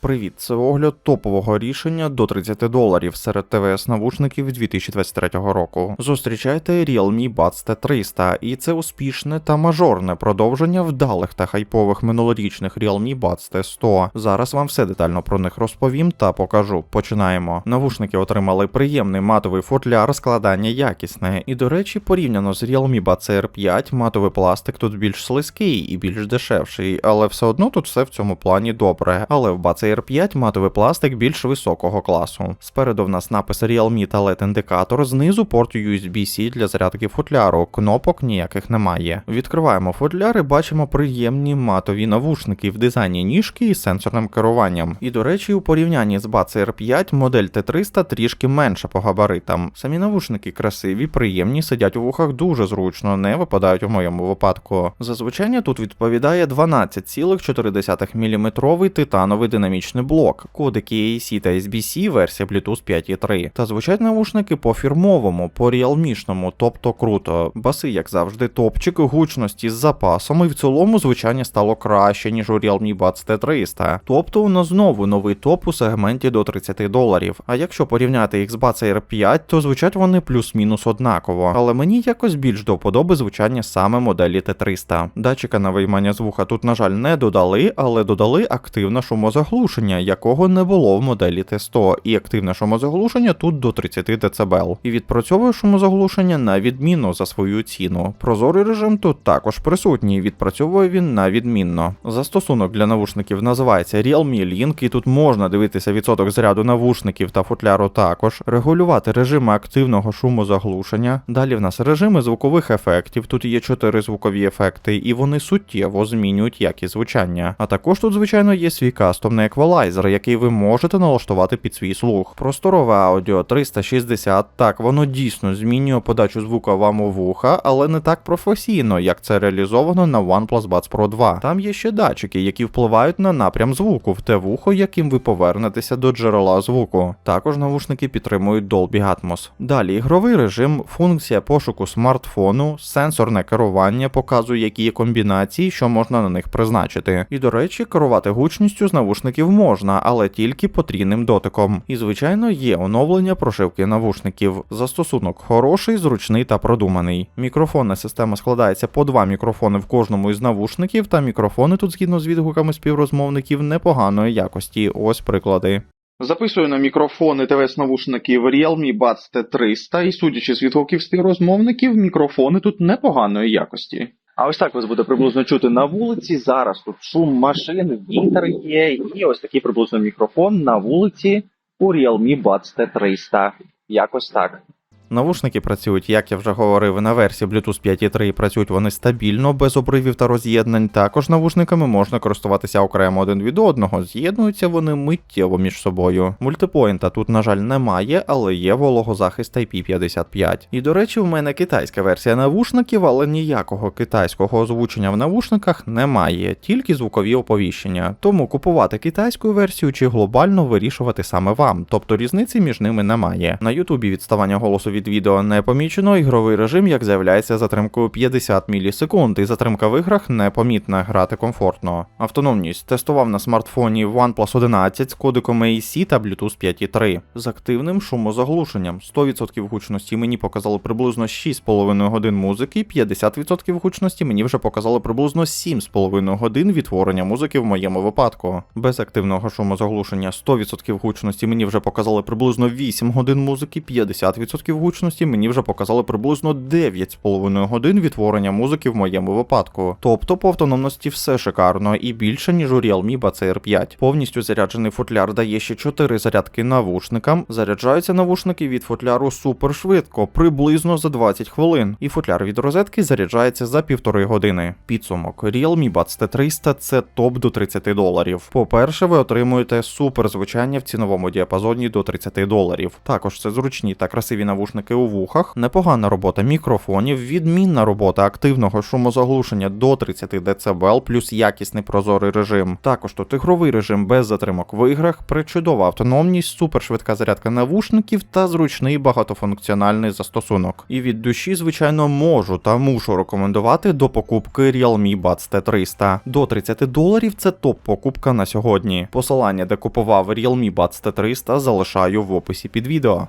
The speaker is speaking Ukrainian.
Привіт, це огляд топового рішення до 30 доларів серед ТВС навушників 2023 року. Зустрічайте Realme Buds T300, і це успішне та мажорне продовження вдалих та хайпових минулорічних Realme Buds T100. Зараз вам все детально про них розповім та покажу. Починаємо. Навушники отримали приємний матовий футляр, складання якісне. І до речі, порівняно з Realme Buds R5, матовий пластик тут більш слизький і більш дешевший, але все одно тут все в цьому плані добре. Але в Buds R5 матовий пластик більш високого класу. Спереду в нас напис Realme та LED індикатор, знизу порт USB-C для зарядки футляру, кнопок ніяких немає. Відкриваємо футляр і бачимо приємні матові навушники в дизайні ніжки із сенсорним керуванням. І до речі, у порівнянні з Buds R5 модель T300 трішки менша по габаритам. Самі навушники красиві, приємні, сидять у вухах дуже зручно, не випадають у моєму випадку. За звучання тут відповідає 12,4 мм титановий динамічний блок, кодеки AAC та SBC, версія Bluetooth 5.3. Та звучать навушники по фірмовому, по реалмішному, тобто круто. Баси, як завжди, топчик, гучності з запасом, і в цілому звучання стало краще, ніж у Realme Buds T300. Тобто у нас знову новий топ у сегменті до 30 доларів. А якщо порівняти їх з Buds R5, то звучать вони плюс-мінус однаково. Але мені якось більш до вподоби звучання саме моделі T300. Датчика на виймання звука тут, на жаль, не додали, але додали активне шумозаглушення, якого не було в моделі T100, і активне шумозаглушення тут до 30 дБ. І відпрацьовує шумозаглушення на відмінно за свою ціну. Прозорий режим тут також присутній, відпрацьовує він на відмінно. Застосунок для навушників називається Realme Link, і тут можна дивитися відсоток заряду навушників та футляру також, регулювати режими активного шумозаглушення. Далі в нас режими звукових ефектів. Тут є 4 звукові ефекти, і вони суттєво змінюють якість звучання. А також тут, звичайно, є свій кастомний еквалайзер, який ви можете налаштувати під свій слух. Просторове аудіо 360, так, воно дійсно змінює подачу звука вам у вуха, але не так професійно, як це реалізовано на OnePlus Buds Pro 2. Там є ще датчики, які впливають на напрям звуку в те вухо, яким ви повернетеся до джерела звуку. Також навушники підтримують Dolby Atmos. Далі ігровий режим, функція пошуку смартфону, сенсорне керування показує, які є комбінації, що можна на них призначити. І до речі, керувати гучністю з навушників можна, але тільки потрійним дотиком. І звичайно є оновлення прошивки навушників. Застосунок хороший, зручний та продуманий. Мікрофонна система складається по два мікрофони в кожному із навушників, та мікрофони тут згідно з відгуками співрозмовників непоганої якості. Ось приклади. Записую на мікрофони ТВС-навушників Realme Buds T300 і судячи з відгуків співрозмовників, мікрофони тут непоганої якості. А ось так вас буде приблизно чути на вулиці. Зараз тут шум машин, вітер є, і ось такий приблизно мікрофон на вулиці у Realme Buds T300. Якось так. Навушники працюють, як я вже говорив, на версії Bluetooth 5.3 працюють вони стабільно, без обривів та роз'єднань. Також навушниками можна користуватися окремо один від одного, з'єднуються вони миттєво між собою. Мультипоінта тут, на жаль, немає, але є вологозахист IP55. І до речі, в мене китайська версія навушників, але ніякого китайського озвучення в навушниках немає, тільки звукові оповіщення. Тому купувати китайську версію чи глобально вирішувати саме вам, тобто різниці між ними немає. На Ютубі відставання голосу відео не помічено, ігровий режим, як заявляється, затримкою 50 мілісекунд, і затримка в іграх непомітна, грати комфортно. Автономність тестував на смартфоні OnePlus 11 з кодиком AAC та Bluetooth 5.3 з активним шумозаглушенням. 100% гучності мені показало приблизно 6,5 годин музики, 50% гучності мені вже показало приблизно 7,5 годин відтворення музики в моєму випадку. Без активного шумозаглушення 100% гучності мені вже показали приблизно 8 годин музики, 50% гучності мені вже показали приблизно 9,5 годин відтворення музики в моєму випадку. Тобто по автономності все шикарно і більше, ніж у Realme Buds Air 5. Повністю заряджений футляр дає ще 4 зарядки навушникам. Заряджаються навушники від футляру супер швидко, приблизно за 20 хвилин. І футляр від розетки заряджається за півтори години. Підсумок Realme Buds T300 це топ до 30 доларів. По-перше, ви отримуєте супер звучання в ціновому діапазоні до 30 доларів. Також це зручні та красиві навушники навушники у вухах, непогана робота мікрофонів, відмінна робота активного шумозаглушення до 30 дБ, плюс якісний прозорий режим. Також тут ігровий режим без затримок в іграх, причудова автономність, супершвидка зарядка навушників та зручний багатофункціональний застосунок. І від душі, звичайно, можу та мушу рекомендувати до покупки Realme Buds T300. До 30 доларів це топ-покупка на сьогодні. Посилання, де купував Realme Buds T300, залишаю в описі під відео.